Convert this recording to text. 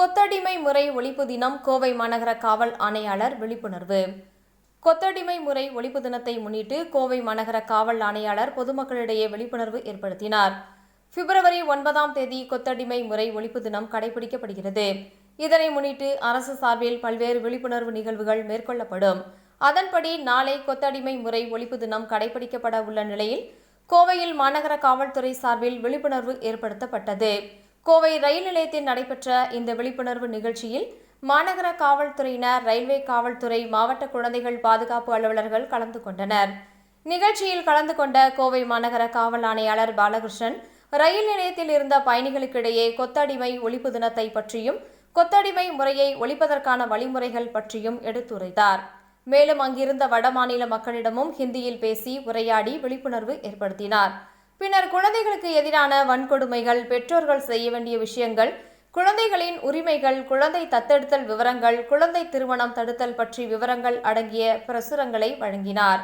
கொத்தடிமை முறை ஒழிப்பு தினம் கோவை மாநகர காவல் ஆணையாளர் விழிப்புணர்வு. கொத்தடிமை முறை ஒழிப்பு தினத்தை முன்னிட்டு கோவை மாநகர காவல் ஆணையாளர் பொதுமக்களிடையே விழிப்புணர்வு ஏற்படுத்தினார். பிப்ரவரி ஒன்பதாம் தேதி கொத்தடிமை முறை ஒழிப்பு தினம் கடைபிடிக்கப்படுகிறது. இதனை முன்னிட்டு அரசு சார்பில் பல்வேறு விழிப்புணர்வு நிகழ்வுகள் மேற்கொள்ளப்படும். அதன்படி நாளை கொத்தடிமை முறை ஒழிப்பு தினம் கடைபிடிக்கப்பட உள்ள நிலையில் கோவையில் மாநகர காவல்துறை சார்பில் விழிப்புணர்வு ஏற்படுத்தப்பட்டது. கோவை ரயில் நிலையத்தில் நடைபெற்ற இந்த விழிப்புணர்வு நிகழ்ச்சியில் மாநகர காவல்துறையினர் ரயில்வே காவல்துறை மாவட்ட குழந்தைகள் பாதுகாப்பு அலுவலர்கள் கலந்து கொண்டனர். நிகழ்ச்சியில் கலந்து கொண்ட கோவை மாநகர காவல் ஆணையாளர் பாலகிருஷ்ணன் ரயில் நிலையத்தில் இருந்த பயணிகளுக்கிடையே கொத்தடிமை ஒழிப்பு தினத்தை பற்றியும் கொத்தடிமை முறையை ஒழிப்பதற்கான வழிமுறைகள் பற்றியும் எடுத்துரைத்தார். மேலும் அங்கிருந்த வடமாநில மக்களிடமும் ஹிந்தியில் பேசி உரையாடி விழிப்புணர்வு ஏற்படுத்தினார். பின்னர் குழந்தைகளுக்கு எதிரான வன்கொடுமைகள் பெற்றோர்கள் செய்ய வேண்டிய விஷயங்கள் குழந்தைகளின் உரிமைகள் குழந்தை தத்தெடுத்தல் விவரங்கள் குழந்தை திருமணம் தடுத்தல் பற்றி விவரங்கள் அடங்கிய பிரசுரங்களை வழங்கினார்.